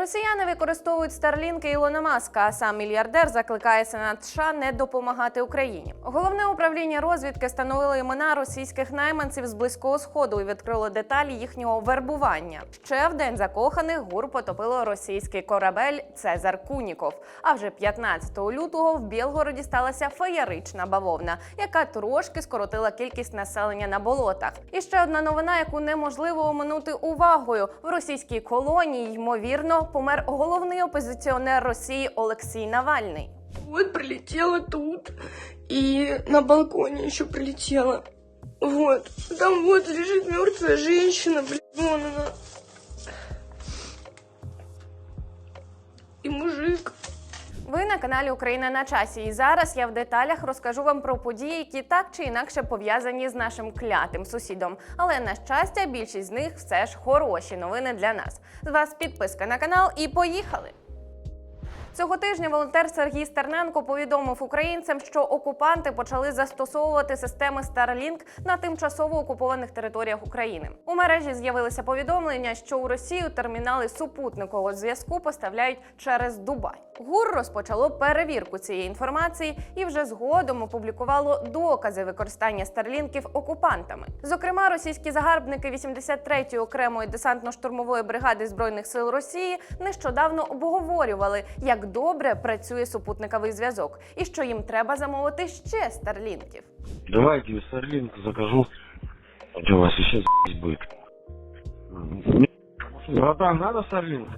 Росіяни використовують старлінки Ілона Маска, а сам мільярдер закликає Сенат США не допомагати Україні. Головне управління розвідки встановило імена російських найманців з близького сходу і відкрило деталі їхнього вербування. Ще в день закоханих гур потопило російський корабель Цезар Куніков. А вже 15 лютого в Білгороді сталася феєрична бавовна, яка трошки скоротила кількість населення на болотах. І ще одна новина, яку неможливо оминути увагою в російській колонії. Ймовірно, помер головний опозиціонер Росії Олексій Навальний. Вот прилетела тут. И на балконе еще прилетела. Вот. Там вот лежит мертвая женщина, блин, вон. На каналі Україна на часі. І зараз я в деталях розкажу вам про події, які так чи інакше пов'язані з нашим клятим сусідом. Але на щастя, більшість з них все ж хороші новини для нас. З вас підписка на канал і поїхали! Цього тижня волонтер Сергій Стерненко повідомив українцям, що окупанти почали застосовувати системи Starlink на тимчасово окупованих територіях України. У мережі з'явилися повідомлення, що у Росію термінали супутникового зв'язку поставляють через Дубай. ГУР розпочало перевірку цієї інформації і вже згодом опублікувало докази використання старлінків окупантами. Зокрема, російські загарбники 83-ї окремої десантно-штурмової бригади збройних сил Росії нещодавно обговорювали, як добре працює супутниковий зв'язок, і що їм треба замовити ще старлінків. Давайте старлінк закажу. У вас ще будет? Братан, надо старлінк?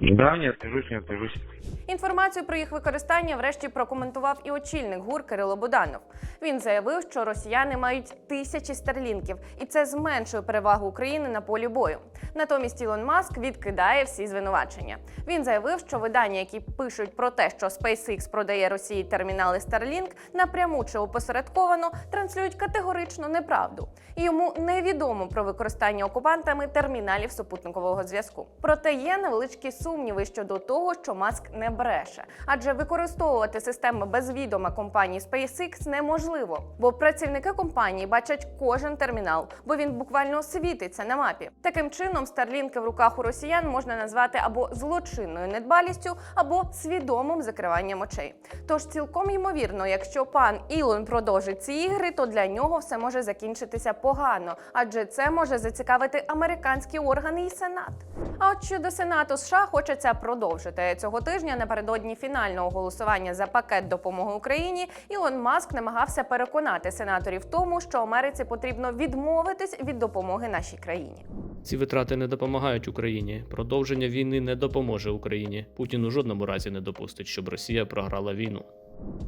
Да, не откажусь, не откажусь. Інформацію про їх використання врешті прокоментував і очільник ГУР Кирило Буданов. Він заявив, що росіяни мають тисячі старлінків, і це зменшує перевагу України на полі бою. Натомість Ілон Маск відкидає всі звинувачення. Він заявив, що видання, які пишуть про те, що SpaceX продає Росії термінали Starlink, напряму чи опосередковано транслюють категорично неправду. Йому невідомо про використання окупантами терміналів супутникового зв'язку. Проте є невеличкі сумніви щодо того, що Маск не бреше, адже використовувати системи без відома компанії SpaceX неможливо, бо працівники компанії бачать кожен термінал, бо він буквально світиться на мапі. Таким чином, старлінки в руках у росіян можна назвати або злочинною недбалістю, або свідомим закриванням очей. Тож цілком ймовірно, якщо пан Ілон продовжить ці ігри, то для нього все може закінчитися погано, адже це може зацікавити американські органи і сенат. А от щодо сенату США хочеться продовжити цього тижня. Напередодні фінального голосування за пакет допомоги Україні Ілон Маск намагався переконати сенаторів в тому, що Америці потрібно відмовитись від допомоги нашій країні. Ці витрати не допомагають Україні. Продовження війни не допоможе Україні. Путін у жодному разі не допустить, щоб Росія програла війну.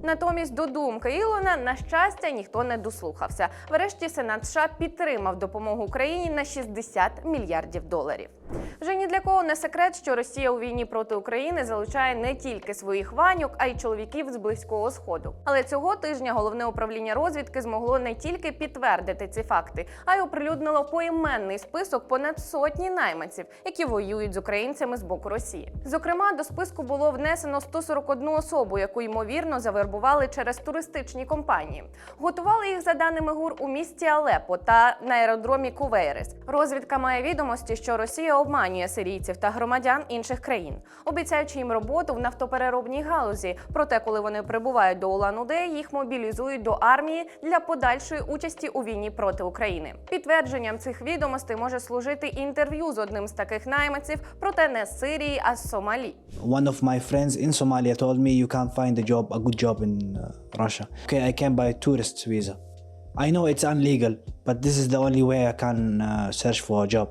Натомість до думки Ілона, на щастя, ніхто не дослухався. Врешті Сенат США підтримав допомогу Україні на 60 мільярдів доларів. Вже ні для кого не секрет, що Росія у війні проти України залучає не тільки своїх ваньок, а й чоловіків з близького сходу. Але цього тижня головне управління розвідки змогло не тільки підтвердити ці факти, а й оприлюднило поіменний список понад сотні найманців, які воюють з українцями з боку Росії. Зокрема, до списку було внесено 141 особу, яку ймовірно завербували через туристичні компанії. Готували їх за даними ГУР у місті Алепо та на аеродромі Кувейрис. Розвідка має відомості, що Росія обманює сирійців та громадян інших країн, обіцяючи їм роботу в нафтопереробній галузі. Проте, коли вони прибувають до Улан-Удэ, їх мобілізують до армії для подальшої участі у війні проти України. Підтвердженням цих відомостей може служити інтерв'ю з одним з таких найманців, проте не з Сирії, а з Сомалі. One of my friends in Somalia told me you can't find a job, a good job in uh, Russia. Okay, I came by tourist visa. I know it's illegal, but this is the only way I can uh, search for a job.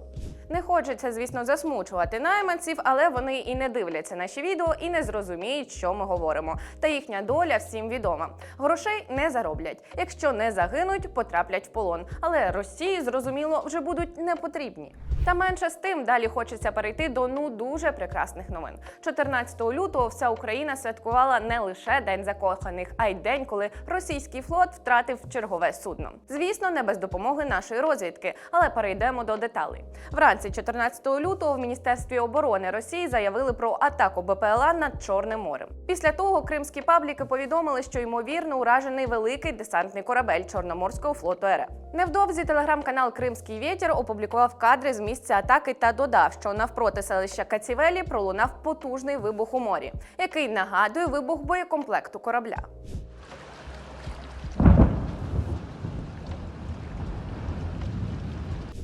Не хочеться, звісно, засмучувати найманців, але вони і не дивляться наші відео і не зрозуміють, що ми говоримо. Та їхня доля всім відома. Грошей не зароблять. Якщо не загинуть, потраплять в полон. Але Росії, зрозуміло, вже будуть не потрібні. Та менше з тим далі хочеться перейти до ну дуже прекрасних новин. 14 лютого вся Україна святкувала не лише день закоханих, а й день, коли російський флот втратив чергове судно. Звісно, не без допомоги нашої розвідки, але перейдемо до деталей. Вранці 13-14 лютого в Міністерстві оборони Росії заявили про атаку БПЛА над Чорним морем. Після того кримські пабліки повідомили, що ймовірно уражений великий десантний корабель Чорноморського флоту РФ. Невдовзі телеграм-канал Кримський вітер опублікував кадри з місця атаки та додав, що навпроти селища Кацівелі пролунав потужний вибух у морі, який нагадує вибух боєкомплекту корабля.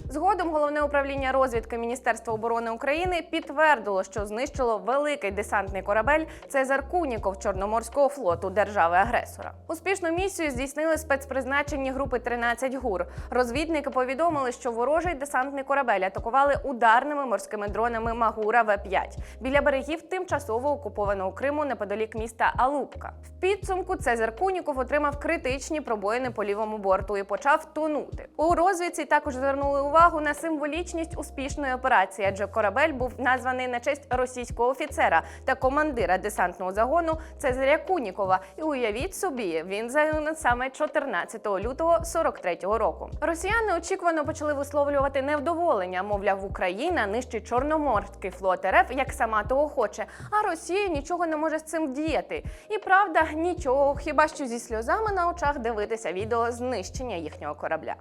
Згодом головне управління розвідки Міністерства оборони України підтвердило, що знищило великий десантний корабель Цезар Куніков Чорноморського флоту держави-агресора. Успішну місію здійснили спецпризначені групи 13 ГУР. Розвідники повідомили, що ворожий десантний корабель атакували ударними морськими дронами Магура В-5 біля берегів тимчасово окупованого Криму неподалік міста Алупка. В підсумку Цезар Куніков отримав критичні пробоїни по лівому борту і почав тонути. У розвідці також звернули увагу на символічність успішної операції, адже корабель був названий на честь російського офіцера та командира десантного загону Цезаря Кунікова. І уявіть собі, він загинув саме 14 лютого 43-го року. Росіяни очікувано почали висловлювати невдоволення. Мовляв, Україна нищить Чорноморський флот РФ, як сама того хоче. А Росія нічого не може з цим вдіяти. І правда, нічого, хіба що зі сльозами на очах дивитися відео знищення їхнього корабля.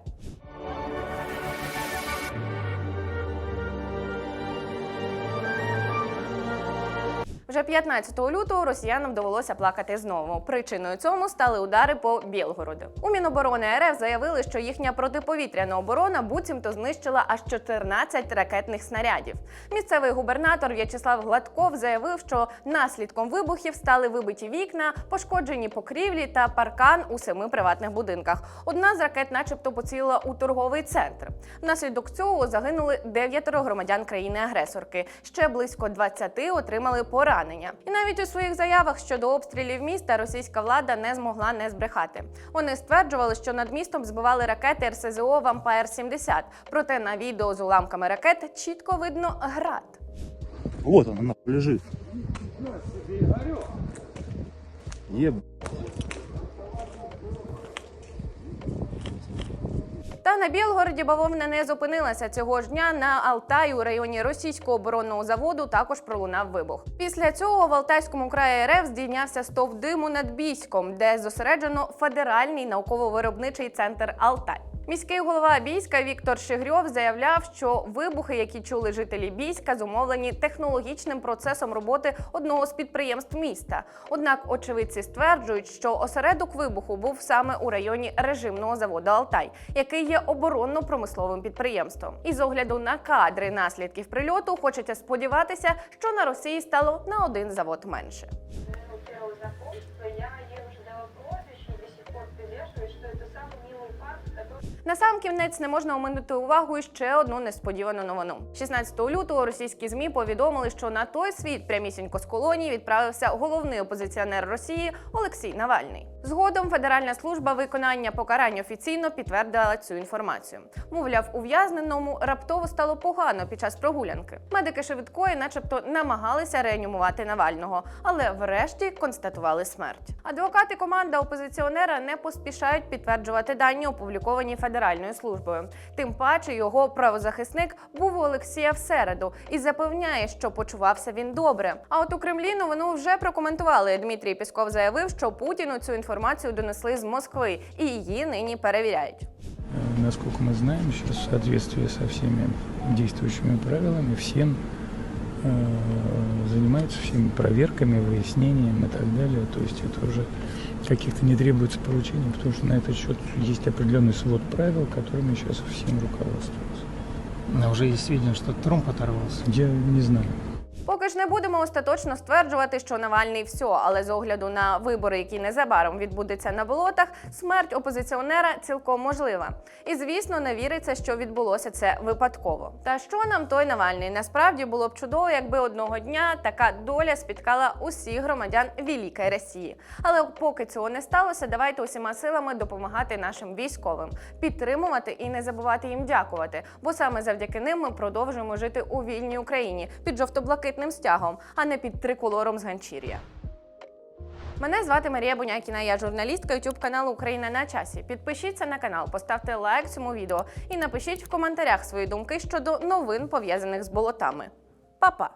Вже 15 лютого росіянам довелося плакати знову. Причиною цьому стали удари по Білгороду. У Міноборони РФ заявили, що їхня протиповітряна оборона буцімто знищила аж 14 ракетних снарядів. Місцевий губернатор В'ячеслав Гладков заявив, що наслідком вибухів стали вибиті вікна, пошкоджені покрівлі та паркан у семи приватних будинках. Одна з ракет, начебто, поцілила у торговий центр. Внаслідок цього загинули дев'ятеро громадян країни-агресорки. Ще близько 20 отримали поранення. І навіть у своїх заявах щодо обстрілів міста російська влада не змогла не збрехати. Вони стверджували, що над містом збивали ракети РСЗО Вампайр 70 Проте на відео з уламками ракет чітко видно град. Вот она нахуй лежит. Еб... Та на Білгороді бавовна не зупинилася цього ж дня. На Алтаї у районі російського оборонного заводу також пролунав вибух. Після цього в Алтайському краї РФ здійнявся стовп диму над Бійськом, де зосереджено федеральний науково-виробничий центр Алтай. Міський голова Бійська Віктор Шигрьов заявляв, що вибухи, які чули жителі Бійська, зумовлені технологічним процесом роботи одного з підприємств міста. Однак очевидці стверджують, що осередок вибуху був саме у районі режимного заводу Алтай, який є оборонно-промисловим підприємством. І з огляду на кадри наслідків прильоту хочеться сподіватися, що на Росії стало на один завод менше. я На сам кінець не можна оминути увагу ще одну несподівану новину. 16 лютого російські змі повідомили, що на той світ прямісінько з колонії відправився головний опозиціонер Росії Олексій Навальний. Згодом Федеральна служба виконання покарань офіційно підтвердила цю інформацію. Мовляв, ув'язненому раптово стало погано під час прогулянки. Медики швидкої, начебто, намагалися реанімувати Навального, але врешті констатували смерть. Адвокати команда опозиціонера не поспішають підтверджувати дані, опубліковані Федеральною службою. Тим паче його правозахисник був у Олексія в середу і запевняє, що почувався він добре. А от у Кремлі новину вже прокоментували. Дмитрій Пісков заявив, що Путіну цю інформацію донесли з Москви і її нині перевіряють. Э, Насколько мы знаем, сейчас в соответствии со всеми действующими правилами, всем э, занимаются всеми проверками, выяснением и так далее. То есть это уже каких-то не требуется поручений, потому что на этот счет есть определенный свод правил, которыми сейчас всем руководствуются. Но уже есть сведения, что Трамп оторвался. Я не знаю. Поки ж не будемо остаточно стверджувати, що Навальний все, але з огляду на вибори, які незабаром відбудуться на болотах, смерть опозиціонера цілком можлива. І звісно, не віриться, що відбулося це випадково. Та що нам той Навальний? Насправді було б чудово, якби одного дня така доля спіткала усіх громадян Великої Росії. Але поки цього не сталося, давайте усіма силами допомагати нашим військовим, підтримувати і не забувати їм дякувати. Бо саме завдяки ним ми продовжуємо жити у вільній Україні під жовто-блакитним стягом, а не під триколором з ганчір'я. Мене звати Марія Бунякіна, я журналістка YouTube каналу Україна на часі. Підпишіться на канал, поставте лайк цьому відео і напишіть в коментарях свої думки щодо новин пов'язаних з болотами. Па-па!